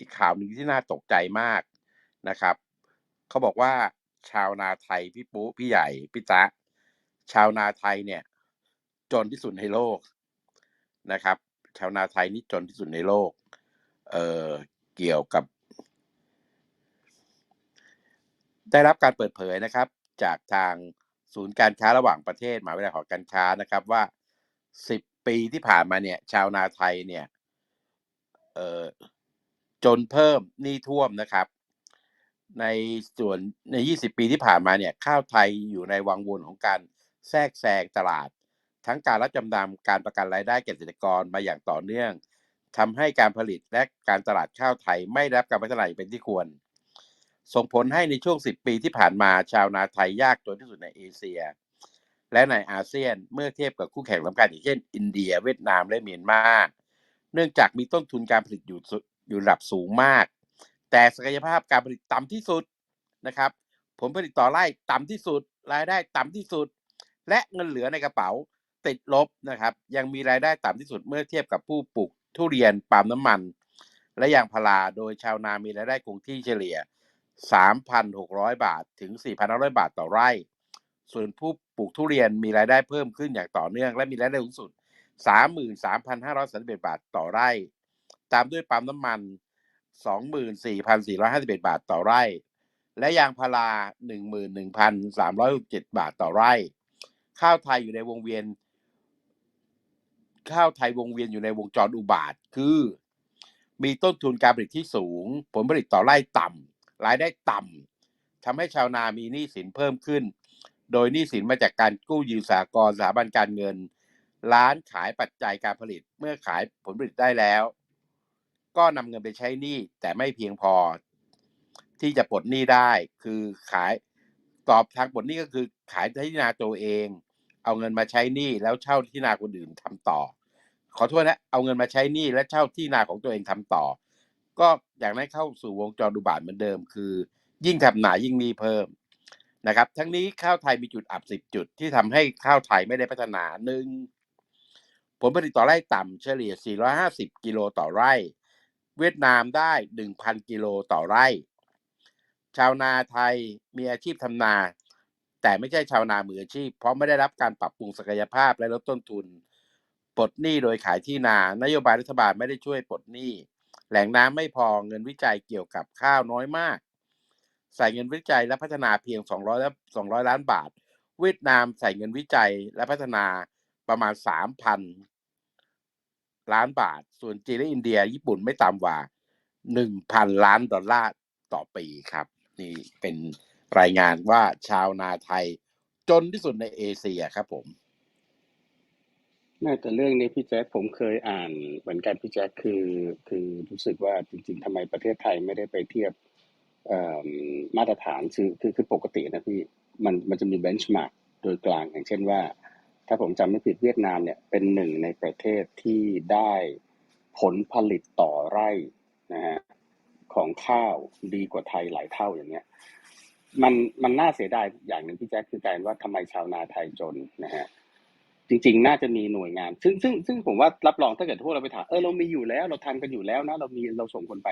อีกข่าวหนึ่งที่น่าตกใจมากนะครับเขาบอกว่าชาวนาไทยพี่ปุ๊พี่ใหญ่พี่จ๊ะชาวนาไทยเนี่ย จนที่สุดในโลกนะครับ ชาวนาไทยนี่จนที่สุดในโลก เอ่อเกี่ยวกับ ได้รับการเปิดเผยนะครับ จากทางศูนย์การค้าระหว่างประเทศมหาวิทยาลัยหอการค้านะครับว่า10ปีที่ผ่านมาเนี่ย ชาวนาไทยเนี่ย เอ่อ จนเพิ่มหนี้ท่วมนะครับ ในส่วนใน 20 ปีที่ผ่านมาเนี่ยข้าวไทยอยู่ในวังวนของการแทรกแซงตลาด ทั้งการรับจำนำการประกันรายได้เกษตรกรมาอย่างต่อเนื่องทำให้การผลิตและการตลาดข้าวไทยไม่รับการพัฒนาอย่างเป็นที่ควร ส่งผลให้ในช่วง 10 ปีที่ผ่านมาชาวนาไทยยากจนที่สุดในเอเชีย และในอาเซียนเมื่อเทียบกับคู่แข่งสำคัญอย่างเช่น อินเดีย เวียดนามและเมียนมาเนื่องจากมีต้นทุนการผลิตอยู่สุ อยู่ระดับสูงมาก แต่ศักยภาพการผลิตต่ำที่สุดนะครับ ผลผลิตต่อไร่ต่ำที่สุด รายได้ต่ำที่สุด และเงินเหลือในกระเป๋าติดลบนะครับ ยังมีรายได้ต่ำที่สุดเมื่อเทียบกับผู้ปลูกทุเรียนปาล์มน้ำมัน และยางพาราโดยชาวนามีรายได้คงที่เฉลี่ย 3,600 บาทถึง 4,500 บาทต่อไร่ ส่วนผู้ปลูกทุเรียนมีรายได้เพิ่มขึ้นอย่างต่อเนื่อง และมีรายได้สูงสุด 33,531 บาทต่อไร่ ตามด้วยปั๊มน้ำมัน 24,451 บาทต่อไร่ และยางพารา 11,367 บาทต่อไร่ ข้าวไทยอยู่ในวงเวียน ข้าวไทยวงเวียนอยู่ในวงจรอุบาท คือ มีต้นทุนการผลิตที่สูง ผลผลิตต่อไร่ต่ำรายได้ต่ำทำให้ชาวนามีหนี้สินเพิ่มขึ้น โดยหนี้สินมาจากการกู้ยืมสหกรณ์สถาบันการเงินร้านขายปัจจัยการผลิตเมื่อขายผลผลิตได้แล้ว ก็นำเงินไปใช้หนี้แต่ไม่เพียงพอที่จะปลดหนี้ได้ คือขายตอบทางปลดหนี้ก็คือขายที่นาตัวเอง เอาเงินมาใช้หนี้แล้วเช่าที่นาคนอื่นทำต่อ ขอโทษนะเอาเงินมาใช้หนี้และเช่าที่นาของตัวเองทำต่อ ก็อย่างนั้นเข้าสู่วงจรอุบาทเหมือนเดิม คือ ยิ่งทำหนายิ่งหนี้เพิ่มนะครับ ทั้งนี้ข้าวไทยมีจุดอับ10จุดที่ทำให้ข้าวไทยไม่ได้พัฒนาหนึ่งผลผลิตต่อไร่ต่ำเฉลี่ย 450 กิโลต่อไร่ เวียดนามได้ 1,000 กิโลต่อไร่ ชาวนาไทยมีอาชีพทำนา แต่ไม่ใช่ชาวนามืออาชีพ เพราะไม่ได้รับการปรับปรุงศักยภาพและลดต้นทุนปลดหนี้โดยขายที่นา นโยบายรัฐบาลไม่ได้ช่วยปลดหนี้แหล่งน้ำไม่พอเงินวิจัยเกี่ยวกับข้าวน้อยมาก ใส่เงินวิจัยและพัฒนาเพียง 200และ200 ล้านบาท เวียดนามใส่เงินวิจัยและพัฒนาประมาณ 3,000 ล้านบาท ส่วนจีนและอินเดีย ญี่ปุ่นไม่ต่ำกว่า1,000ล้านดอลลาร์ต่อปีครับ นี่เป็นรายงานว่าชาวนาไทยจนที่สุดในเอเชียครับผมน่าจะเรื่องนี้พี่แจ๊คผมเคยอ่านเหมือนกันพี่แจ๊คคือ คือรู้สึกว่าจริง ๆทำไมประเทศไทยไม่ได้ไปเทียบมาตรฐานคือคือคือปกตินะพี่มันมันจะมีเบนช์มาร์กโดยกลางอย่างเช่นว่า ถ้าผมจำไม่ผิดเวียดนามเนี่ยเป็นหนึ่งในประเทศที่ได้ผลผลิตต่อไร่นะฮะของข้าวดีกว่าไทยหลายเท่าอย่างเงี้ยมันมันน่าเสียดายอย่างหนึ่งพี่แจ๊คคือการว่าทำไมชาวนาไทยจนนะฮะจริง ๆ น่าจะมีหน่วยงาน ซึ่งซึ่งซึ่งผมว่ารับรองถ้าเกิดพวกเราไปถามเออเรามีอยู่แล้วเราทำกันอยู่แล้วนะเรามีเราส่งคนไป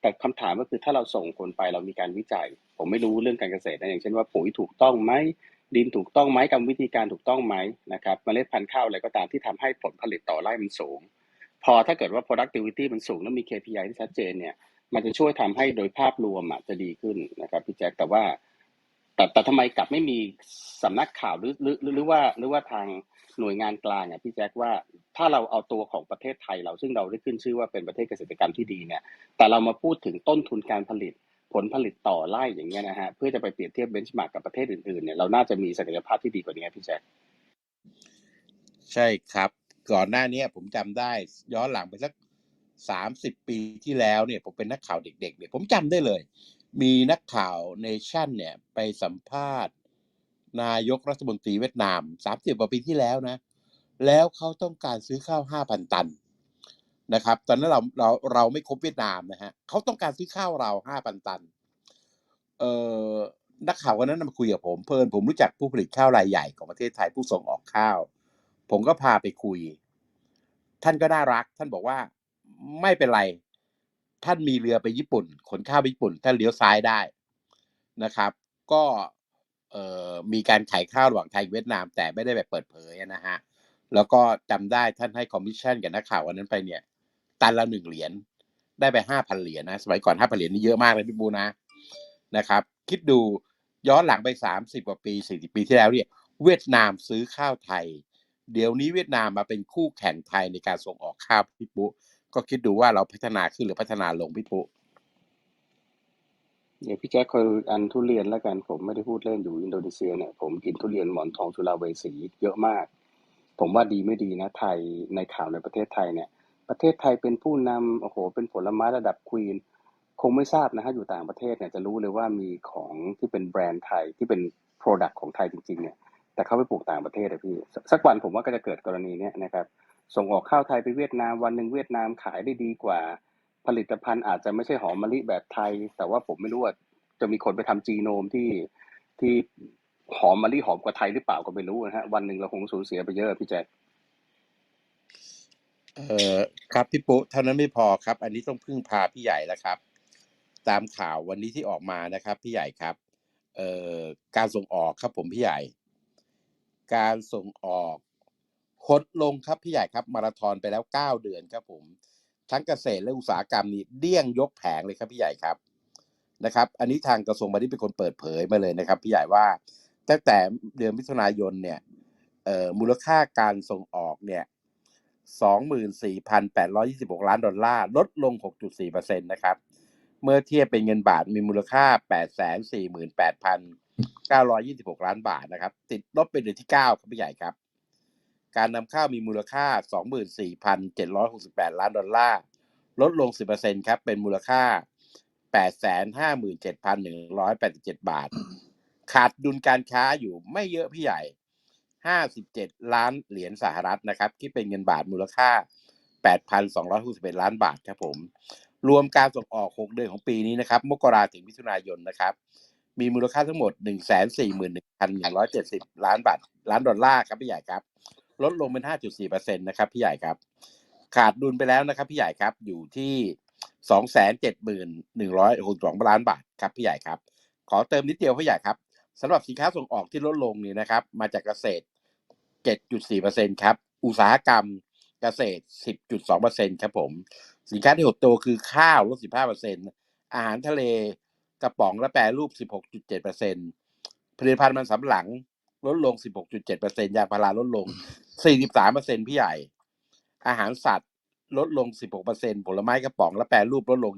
แต่คำถามก็คือถ้าเราส่งคนไปเรามีการวิจัย ผมไม่รู้เรื่องการเกษตรนะอย่างเช่นว่าปุ๋ยถูกต้องไหม ดินถูกต้องไหมกรรมวิธีการถูกต้องไหมนะครับเมล็ดพันธุ์ข้าวอะไรก็ตามที่ทำให้ผลผลิตต่อไร่มันสูง พอถ้าเกิดว่า productivity มันสูงแล้วมี KPI ที่ชัดเจนเนี่ย มันจะช่วยทำให้โดยภาพรวมอะจะดีขึ้นนะครับพี่แจ็คแต่ว่า แต่แต่ทำไมกลับไม่มีสำนักข่าวหรือหรือหรือหรือว่าหรือว่าทางหน่วยงานกลางอะพี่แจ็คว่าถ้าเราเอาตัวของประเทศไทยเราซึ่งเราได้ขึ้นชื่อว่าเป็นประเทศเกษตรกรรมที่ดีเนี่ย แต่เรามาพูดถึงต้นทุนการผลิต ผลผลิตต่อไร่อย่างเงี้ยนะฮะเพื่อจะไปเปรียบเทียบเบนช์มาร์กกับประเทศอื่นๆเนี่ยเราน่าจะมีศักยภาพที่ดีกว่านี้พี่แจ็คใช่ครับ ก่อนหน้านี้ผมจำได้ย้อนหลังไปสักสามสิบปีที่แล้วเนี่ยผมเป็นนักข่าวเด็กๆเนี่ยผมจำได้เลย มีนักข่าวเนชั่นเนี่ยไปสัมภาษณ์ นายกรัฐมนตรีเวียดนามสามสิบกว่าปีที่แล้วนะ แล้วเขาต้องการซื้อข้าวห้าพันตัน นะครับ ตอนนั้นเราเราเราไม่ครบเวียดนามนะฮะเขาต้องการซื้อข้าวเราห้าพันตัน เอ่อนักข่าวคนนั้นมาคุยกับผมเพิ่นผมรู้จักผู้ผลิตข้าวรายใหญ่ของประเทศไทยผู้ส่งออกข้าว ผมก็พาไปคุย ท่านก็น่ารัก ท่านบอกว่าไม่เป็นไร ท่านมีเรือไปญี่ปุ่น ขนข้าวไปญี่ปุ่น ท่านเลี้ยวซ้ายได้นะครับ ก็เอ่อมีการขายข้าวระหว่างไทยเวียดนามแต่ไม่ได้แบบเปิดเผยนะฮะแล้วก็จำได้ท่านให้คอมมิชชั่นกับนักข่าววันนั้นไปเนี่ย ตันละหนึ่งเหรียญได้ไปห้าพันเหรียญนะ สมัยก่อนห้าพันเหรียญนี่เยอะมากเลยพี่บูนะนะครับ คิดดูย้อนหลังไปสามสิบกว่าปีสี่สิบปีที่แล้วเนี่ย เวียดนามซื้อข้าวไทย เดี๋ยวนี้เวียดนามมาเป็นคู่แข่งไทยในการส่งออกข้าวพี่ปุ๊ก็คิดดูว่าเราพัฒนาขึ้นหรือพัฒนาลงพี่ปุ๊เดี๋ยวพี่แจ๊คคอยอันทุเรียนแล้วกันผมไม่ได้พูดเล่นอยู่อินโดนีเซียเนี่ยผมกินทุเรียนหมอนทองสุราเวสีเยอะมาก ผมว่าดีไม่ดีนะไทยในข่าวในประเทศไทยเนี่ย ประเทศไทยเป็นผู้นำโอ้โหเป็นผลไม้ระดับควีนคงไม่ทราบนะฮะอยู่ต่างประเทศเนี่ยจะรู้เลยว่ามีของที่เป็นแบรนด์ไทยที่เป็น Product ของไทยจริงๆเนี่ยแต่เขาไปปลูกต่างประเทศอะพี่สักวันผมว่าก็จะเกิดกรณีเนี้ยนะครับส่งออกข้าวไทยไปเวียดนามวันหนึ่งเวียดนามขายได้ดีกว่า ผลิตภัณฑ์อาจจะไม่ใช่หอมมะลิแบบไทย แต่ว่าผมไม่รู้ว่าจะมีคนไปทำจีโนมที่ที่หอมมะลิหอมกว่าไทยหรือเปล่าก็ไม่รู้นะฮะวันหนึ่งเราคงสูญเสียไปเยอะพี่แจ๊ค เอ่อครับพี่ปุ๊เท่านั้นไม่พอครับ อันนี้ต้องพึ่งพาพี่ใหญ่แล้วครับ ตามข่าววันนี้ที่ออกมานะครับ พี่ใหญ่ครับ เอ่อการส่งออกครับผมพี่ใหญ่ การส่งออกหดลงครับพี่ใหญ่ครับ มาราธอนไปแล้วเก้าเดือนครับผม ทั้งเกษตรและอุตสาหกรรมนี่เดี้ยงยกแผงเลยครับพี่ใหญ่ครับนะครับ อันนี้ทางกระทรวงพาณิชย์เป็นคนเปิดเผยมาเลยนะครับ พี่ใหญ่ว่าตั้งแต่เดือนมิถุนายนเนี่ยเอ่อมูลค่าการส่งออกเนี่ย สองหมื่นสี่พันแปดร้อยี่สิบหกล้านดอลลาร์ ลดลงหกจุดสี่เปอร์เซ็นตนะครับ เมื่อเทียบเป็นเงินบาทมีมูลค่าแปดแสนสี่หมื่นแปดพันเก้าร้อยี่สิบหกล้านบาทนะครับ ติดลบเป็นเดือนที่เก้าครับพี่ใหญ่ครับ การนำเข้ามีมูลค่า 24,768 ล้านดอลลาร์ ลดลง 10%ครับ เป็นมูลค่า 857,187 บาท ขาดดุลการค้าอยู่ไม่เยอะพี่ใหญ่ 57 ล้านเหรียญสหรัฐนะครับคิดเป็นเงินบาทมูลค่า 8,261 ล้านบาทครับผม รวมการส่งออก 6 เดือนของปีนี้นะครับ มกราถึงมิถุนายนนะครับ มีมูลค่าทั้งหมด 141,170 ล้านบาท ล้านดอลลาร์ครับพี่ใหญ่ครับ ลดลงเป็น 5.4%นะครับพี่ใหญ่ครับ ขาดดุลไปแล้วนะครับพี่ใหญ่ครับอยู่ที่271,162ล้านบาทครับพี่ใหญ่ครับ ขอเติมนิดเดียวพี่ใหญ่ครับ สำหรับสินค้าส่งออกที่ลดลงนี่นะครับ มาจากเกษตร 7.4%ครับ อุตสาหกรรมเกษตร 10.2%ครับผม สินค้าที่หดตัวคือข้าวลด 15%อาหารทะเลกระป๋องและแปรรูป 16.7%ผลิตภัณฑ์มันสำหลังลดลง 16.7%ยางพาราลดลง 43%พี่ใหญ่ อาหารสัตว์ลดลง 16%ผลไม้กระป๋องและแปรรูปลดลง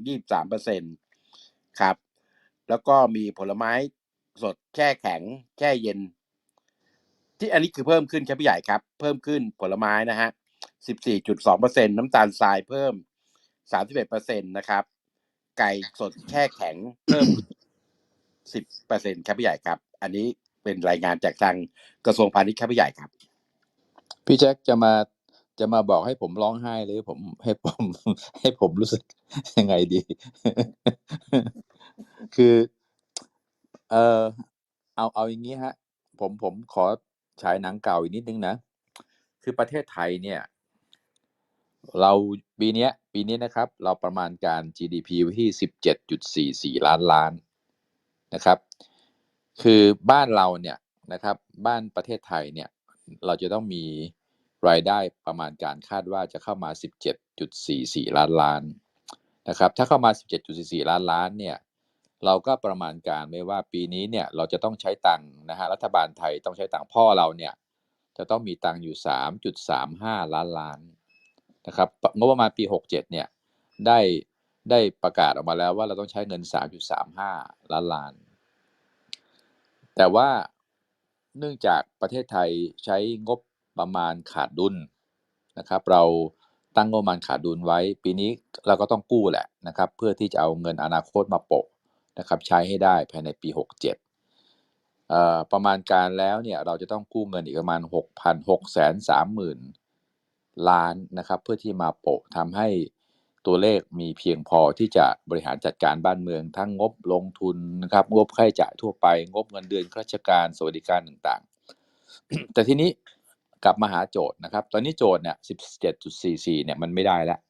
23%ครับ แล้วก็มีผลไม้ สด แช่แข็ง แช่เย็น ที่อันนี้คือเพิ่มขึ้นครับพี่ใหญ่ครับ เพิ่มขึ้นผลไม้นะฮะ14.2%น้ำตาลทรายเพิ่ม 31%นะครับ ไก่สดแช่แข็งเพิ่ม 10%ครับพี่ใหญ่ครับ อันนี้เป็นรายงานจากทางกระทรวงพาณิชย์ครับพี่ใหญ่ครับ พี่แจ็คจะมาจะมาบอกให้ผมร้องไห้หรือผมให้ผม ให้ผมรู้สึกยังไงดี คือ เออ เอาเอาอย่างนี้ฮะ ผมผมขอฉายหนังเก่าอีกนิดนึงนะ คือประเทศไทยเนี่ย เราปีเนี้ย ปีนี้นะครับ เราประมาณการ GDP ไว้ที่สิบเจ็ดจุดสี่สี่ล้านล้านนะครับ คือบ้านเราเนี่ยนะครับ บ้านประเทศไทยเนี่ย เราจะต้องมีรายได้ประมาณการคาดว่าจะเข้ามา 17.44 ล้านล้านนะครับ ถ้าเข้ามา 17.44 ล้านล้านเนี่ย เราก็ประมาณการไว้ว่าปีนี้เนี่ยเราจะต้องใช้ตังค์นะฮะรัฐบาลไทยต้องใช้ตังค์พ่อเราเนี่ยจะต้องมีตังค์อยู่ 3.35 ล้านล้านนะครับงบประมาณปี 67เนี่ยได้ได้ประกาศออกมาแล้วว่าเราต้องใช้เงิน 3.35 ล้านล้าน แต่ว่าเนื่องจากประเทศไทยใช้งบประมาณขาดดุลนะครับ เราตั้งงบประมาณขาดดุลไว้ ปีนี้เราก็ต้องกู้แหละนะครับ เพื่อที่จะเอาเงินอนาคตมาโปะ นะครับใช้ให้ได้ภายในปี 67เอ่อประมาณการแล้วเนี่ยเราจะต้องกู้เงินอีกประมาณ 6,630,000 ล้านนะครับเพื่อที่มาโปะทำให้ตัวเลขมีเพียงพอที่จะบริหารจัดการบ้านเมือง ทั้งงบลงทุนนะครับงบค่าใช้จ่ายทั่วไป งบเงินเดือนข้าราชการสวัสดิการต่างๆ แต่ทีนี้กลับมาหาโจทย์นะครับ ตอนนี้โจทย์เนี่ย 17.44 เนี่ยมันไม่ได้แล้ว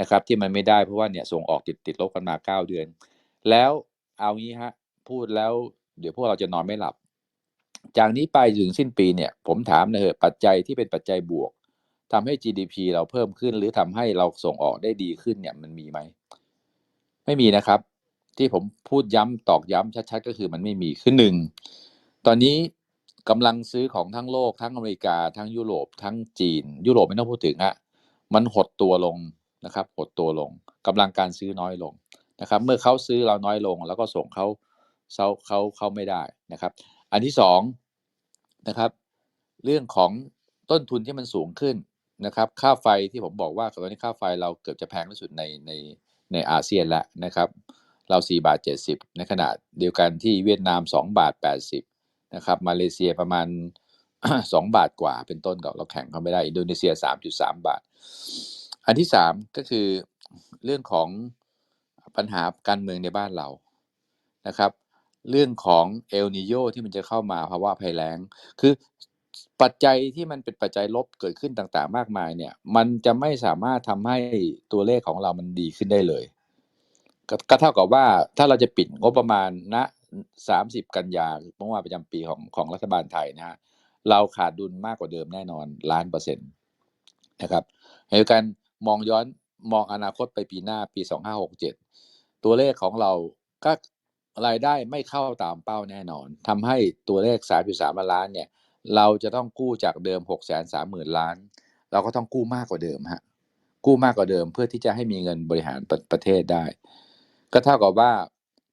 นะครับที่มันไม่ได้เพราะว่าเนี่ยส่งออกติดติดลบกันมาเก้าเดือน แล้วเอางี้ฮะ พูดแล้ว เดี๋ยวพวกเราจะนอนไม่หลับ จากนี้ไปถึงสิ้นปีเนี่ย ผมถามนะเถอะปัจจัยที่เป็นปัจจัยบวกทำให้ GDP เราเพิ่มขึ้น หรือทำให้เราส่งออกได้ดีขึ้นเนี่ยมันมีไหม ไม่มีนะครับ ที่ผมพูดย้ำตอกย้ำชัดๆ ก็คือมันไม่มีคือหนึ่งตอนนี้กำลังซื้อของทั้งโลก ทั้งอเมริกา ทั้งยุโรป ทั้งจีน ยุโรปไม่ต้องพูดถึงอะมันหดตัวลงนะครับ หดตัวลงกำลังการซื้อน้อยลง นะครับ เมื่อเขาซื้อเราน้อยลง แล้วก็ส่งเขาเขาเขาเขาไม่ได้นะครับ อันที่สองนะครับ เรื่องของต้นทุนที่มันสูงขึ้นนะครับ ค่าไฟที่ผมบอกว่าตอนนี้ค่าไฟเราเกือบจะแพงที่สุดในในในอาเซียนแล้วนะครับ เรา 4 บาท 70 ในขณะเดียวกันที่เวียดนาม 2 บาท 80 นะครับ มาเลเซียประมาณ 2 บาทกว่าเป็นต้นกับเราแข่งเขาไม่ได้ อินโดนีเซีย 3.3 บาท อันที่ 3 ก็คือเรื่องของ ปัญหาการเมืองในบ้านเรานะครับ เรื่องของเอลนิโยที่มันจะเข้ามาภาวะภัยแล้ง คือปัจจัยที่มันเป็นปัจจัยลบเกิดขึ้นต่างๆ มากมายเนี่ย มันจะไม่สามารถทำให้ตัวเลขของเรามันดีขึ้นได้เลย ก็ก็เท่ากับว่าถ้าเราจะปิดงบประมาณณ30กันยาเมื่อวานประจำปีของของรัฐบาลไทยนะฮะเราขาดดุลมากกว่าเดิมแน่นอนล้านเปอร์เซ็นต์นะครับเหตุการมองย้อน มองอนาคตไปปีหน้าปี2567ตัวเลขของเราก็รายได้ไม่เข้าตามเป้าแน่นอนทำให้ตัวเลข3.3ล้านเนี่ย เราจะต้องกู้จากเดิม6 3 0 0 0 0ล้าน เราก็ต้องกู้มากกว่าเดิมฮะกู้มากกว่าเดิมเพื่อที่จะให้มีเงินบริหารปรประเทศได้ ก็เท่ากับว่า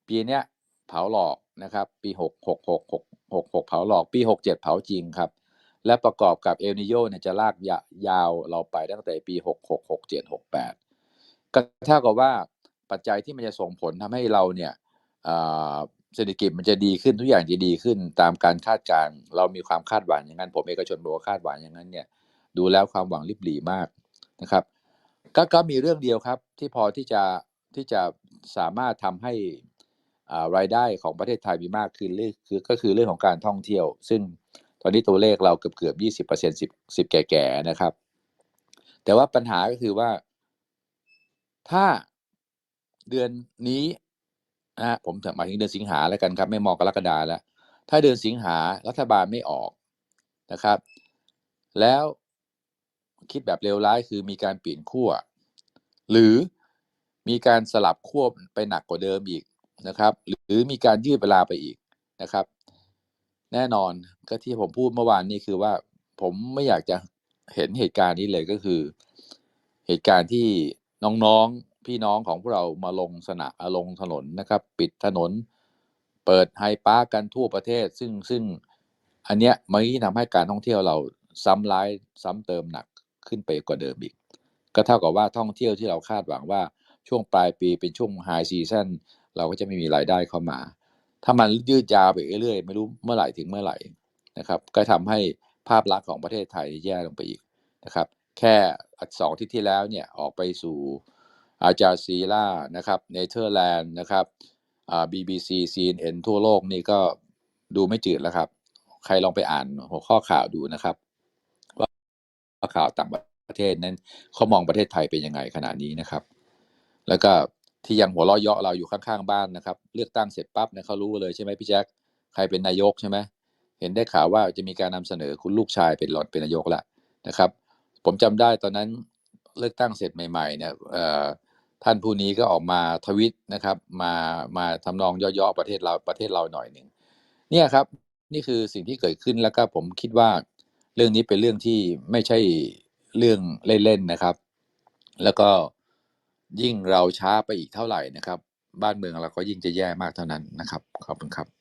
ปีเนี้ยเผาหลอกนะครับ ปีหกหกหกหกหกหกเผาหลอก ปีหกเจ็ดเผาจริงครับ และประกอบกับเอลนิโยเนี่ยจะลากยายาวเราไปตั้งแต่ปีหกหกหกเจ็ดหกแปดก็เท่ากับว่าปัจจัยที่มันจะส่งผลทำให้เราเนี่ยเศรษฐกิจมันจะดีขึ้นทุกอย่างจะดีขึ้นตามการคาดการณ์เรามีความคาดหวังอย่างนั้น ผมเอกชนบอกว่าคาดหวังอย่างนั้นเนี่ยดูแล้วความหวังริบหรี่มากนะครับ ก็ก็มีเรื่องเดียวครับที่พอที่จะที่จะสามารถทำให้รายได้ของประเทศไทยมีมากขึ้นเรื่องคือก็คือเรื่องของการท่องเที่ยว ซึ่ง อนนี้ตัวเลขเราเกือบเกือบยี่สิบเปอร์เซ็นสิบสิบแก่ๆนะครับ แต่ว่าปัญหาก็คือว่า ถ้าเดือนนี้นะฮะผมหมายถึงเดือนสิงหาแล้วกันครับไม่มองกรกฎาแล้ว ถ้าเดือนสิงหารัฐบาลไม่ออกนะครับ แล้วคิดแบบเลวร้ายคือมีการเปลี่ยนขั้วหรือมีการสลับขั้วไปหนักกว่าเดิมอีกนะครับ หรือมีการยืดเวลาไปอีกนะครับ แน่นอนก็ที่ผมพูดเมื่อวานนี้คือว่าผมไม่อยากจะเห็นเหตุการณ์นี้เลยก็คือ เหตุการณ์ที่น้องๆพี่น้องของพวกเรามาลงสนามลงถนนนะครับ ปิดถนน เปิดไฮปาร์คกันทั่วประเทศ ซึ่งซึ่งอันเนี้ยมันยิ่งทำให้การท่องเที่ยวเราซ้ำร้ายซ้ำเติมหนักขึ้นไปกว่าเดิมอีก ก็เท่ากับว่าท่องเที่ยวที่เราคาดหวังว่าช่วงปลายปีเป็นช่วงไฮซีซันเราก็จะไม่มีรายได้เข้ามา ถ้ามันยืดยาวไปเรื่อยๆไม่รู้เมื่อไหร่ถึงเมื่อไหร่นะครับ ก็ทำให้ภาพลักษณ์ของประเทศไทยแย่ลงไปอีกนะครับ แค่สองอาที่ที่แล้วเนี่ยออกไปสู่อาจาซีล่านะครับเนเธอร์แลนด์นะครับอ่า BBC CNN ทั่วโลกนี่ก็ดูไม่จืดแล้วครับ ใครลองไปอ่านหัวข้อข่าวดูนะครับ ว่าข่าวต่างประเทศนั้นเขามองประเทศไทยเป็นยังไงขณะนี้นะครับ แล้วก็ ที่ยังหัวเราะเยาะเราอยู่ข้างๆบ้านนะครับ เลือกตั้งเสร็จปั๊บเนี่ยเขารู้เลยใช่ไหมพี่แจ๊คใครเป็นนายกใช่ไหมเห็นได้ข่าวว่าจะมีการนำเสนอคุณลูกชายเป็นหลอดเป็นนายกล้วนะครับ ผมจำได้ตอนนั้นเลือกตั้งเสร็จใหม่ๆเนี่ยท่านผู้นี้ก็ออกมาทวิตนะครับ มามาทำนองย่อๆประเทศเราประเทศเราหน่อยหนึ่งเนี่ยครับนี่คือสิ่งที่เกิดขึ้นแล้วก็ผมคิดว่าเรื่องนี้เป็นเรื่องที่ไม่ใช่เรื่องเล่นๆนะครับ แล้วก็ ยิ่งเราช้าไปอีกเท่าไหร่นะครับ บ้านเมืองเราก็ยิ่งจะแย่มากเท่านั้นนะครับ ขอบคุณครับ